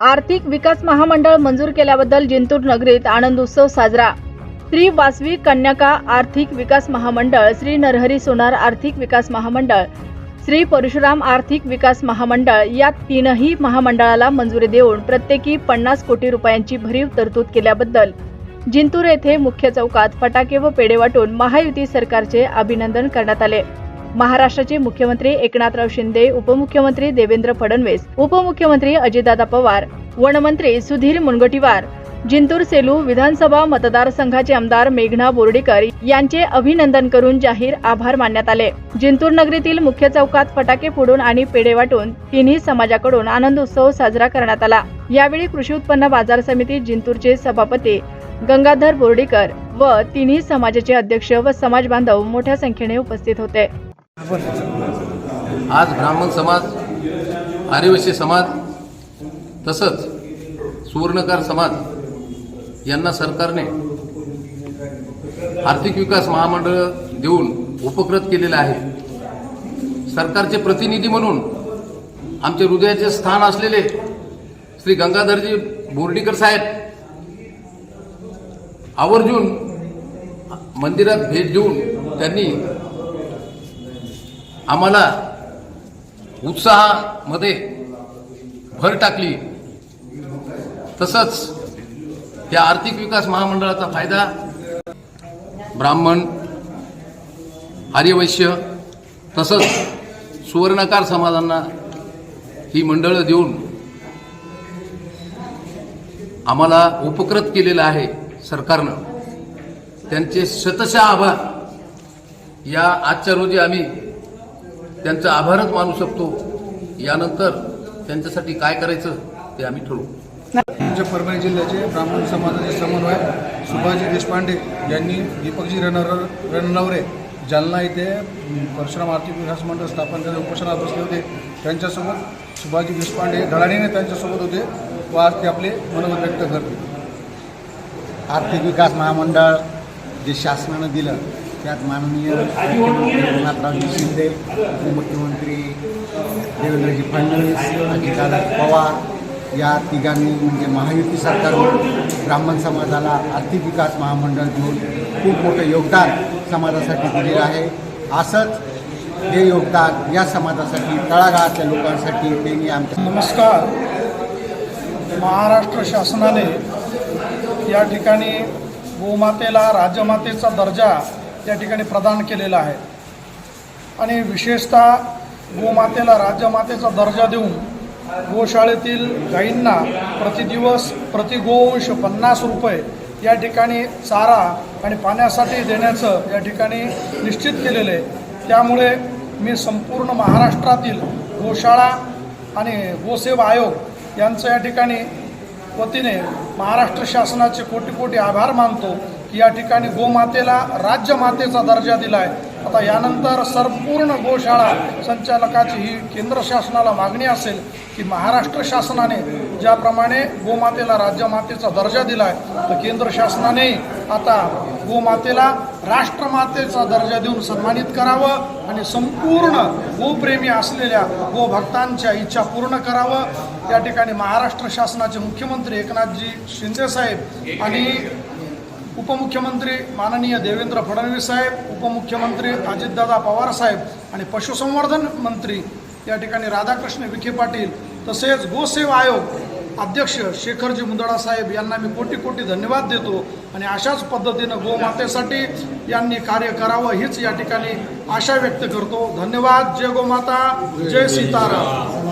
आर्थिक विकास महामंडळ मंजूर केल्याबद्दल जिंतूर नगरीत आनंद उत्सव साजरा. श्री वासवी कन्याका आर्थिक विकास महामंडळ श्री नरहरी सोनार आर्थिक विकास महामंडळ श्री परशुराम आर्थिक विकास महामंडळ या तीनही महामंडळाला मंजुरी देऊन प्रत्येकी पन्नास कोटी रुपयांची भरीव तरतूद केल्याबद्दल जिंतूर येथे मुख्य चौकात फटाके व पेढे वाटून महायुती सरकारचे अभिनंदन करण्यात आले. महाराष्ट्राचे मुख्यमंत्री एकनाथराव शिंदे उपमुख्यमंत्री देवेंद्र फडणवीस उपमुख्यमंत्री अजितदादा पवार वनमंत्री सुधीर मुनगंटीवार जिंतूर सेलू विधानसभा मतदारसंघाचे आमदार मेघना बोर्डीकर यांचे अभिनंदन करून जाहीर आभार मानण्यात आले. जिंतूर नगरीतील मुख्य चौकात फटाके फोडून आणि पेढे वाटून तिन्ही समाजाकडून आनंद उत्सव साजरा करण्यात आला. यावेळी कृषी उत्पन्न बाजार समिती जिंतूरचे सभापती गंगाधर बोर्डीकर व तिन्ही समाजाचे अध्यक्ष व समाज बांधव मोठ्या संख्येने उपस्थित होते. आज ब्राह्मण समाज आर्यवश्य समाज तसंच सुवर्णकार समाज यांना सरकारने आर्थिक विकास महामंडळ देऊन उपकृत केलेलं आहे. सरकारचे प्रतिनिधी म्हणून आमचे हृदयाचे स्थान असलेले श्री गंगाधरजी बोर्डीकर साहेब आवर्जून मंदिरात भेट देऊन त्यांनी आम्हाला उत्साहामध्ये भर टाकली. तसंच या आर्थिक विकास महामंडळाचा फायदा ब्राह्मण आर्यवैश्य तसंच सुवर्णकार समाजांना ही मंडळं देऊन आम्हाला उपकृत केलेलं आहे सरकारनं. त्यांचे शतशः आभार. या आजच्या रोजी आम्ही त्यांचा आभारच मानू शकतो. यानंतर त्यांच्यासाठी काय करायचं ते आम्ही ठरवू. आमच्या परभणी जिल्ह्याचे ब्राह्मण समाजाचे समन्वय सुभाजी देशपांडे यांनी दीपकजी रणर रणनवरे जालना येथे परशुराम आर्थिक विकास मंडळ स्थापन करण्यास उपोषणात बसले होते. त्यांच्यासोबत सुभाजी देशपांडे धडाडीने त्यांच्यासोबत होते व आज ते आपले मनोगत व्यक्त करते आर्थिक विकास महामंडळ जे शासनानं दिलं त्यात माननीय मुख्यमंत्री एकनाथरावजी शिंदे उपमुख्यमंत्री देवेंद्रजी फडणवीस अजितदादा पवार या तिघांनी म्हणजे महायुती सरकारने ब्राह्मण समाजाला आर्थिक विकास महामंडळ देऊन खूप मोठं योगदान समाजासाठी दिलेलं आहे. असंच हे योगदान या समाजासाठी तळागाळातल्या लोकांसाठी त्यांनी आमच्या नमस्कार. महाराष्ट्र शासनाने या ठिकाणी गोमातेला राजमातेचा दर्जा या ठिकाणी प्रदान केलेला आहे. आणि विशेषतः गोमातेला राजमातेचा दर्जा देऊन गोशाळेतील गाईंना प्रतिदिवस प्रति गोवंश पन्नास रुपये या ठिकाणी चारा आणि पाण्यासाठी देण्याचं या ठिकाणी निश्चित केलेलं आहे. त्यामुळे मी संपूर्ण महाराष्ट्रातील गोशाळा आणि गोसेवा आयोग यांचं या ठिकाणी वतीने महाराष्ट्र शासनाचे कोटी कोटी आभार मानतो. या ठिकाणी गोमातेला राज्यमातेचा दर्जा दिला आहे आता यानंतर संपूर्ण गोशाळा संचालकाची ही केंद्र शासनाला मागणी असेल की महाराष्ट्र शासनाने ज्याप्रमाणे गोमातेला राज्यमातेचा दर्जा दिला आहे तर केंद्र शासनाने आता गोमातेला राष्ट्रमातेचा दर्जा देऊन सन्मानित करावं आणि संपूर्ण गोप्रेमी असलेल्या गोभक्तांच्या इच्छा पूर्ण करावं. या ठिकाणी महाराष्ट्र शासनाचे मुख्यमंत्री एकनाथजी शिंदेसाहेब आणि उपमुख्यमंत्री माननीय देवेंद्र फडणवीस साहेब उपमुख्यमंत्री अजितदादा पवार साहेब आणि पशुसंवर्धन मंत्री या ठिकाणी राधाकृष्ण विखे पाटील तसेच गोसेवा आयोग अध्यक्ष शेखरजी मुंदडा साहेब यांना मी कोटी कोटी धन्यवाद देतो आणि अशाच पद्धतीनं गोमातेसाठी यांनी कार्य करावं हीच या ठिकाणी आशा व्यक्त करतो. धन्यवाद. जय गोमाता. जय सीताराम.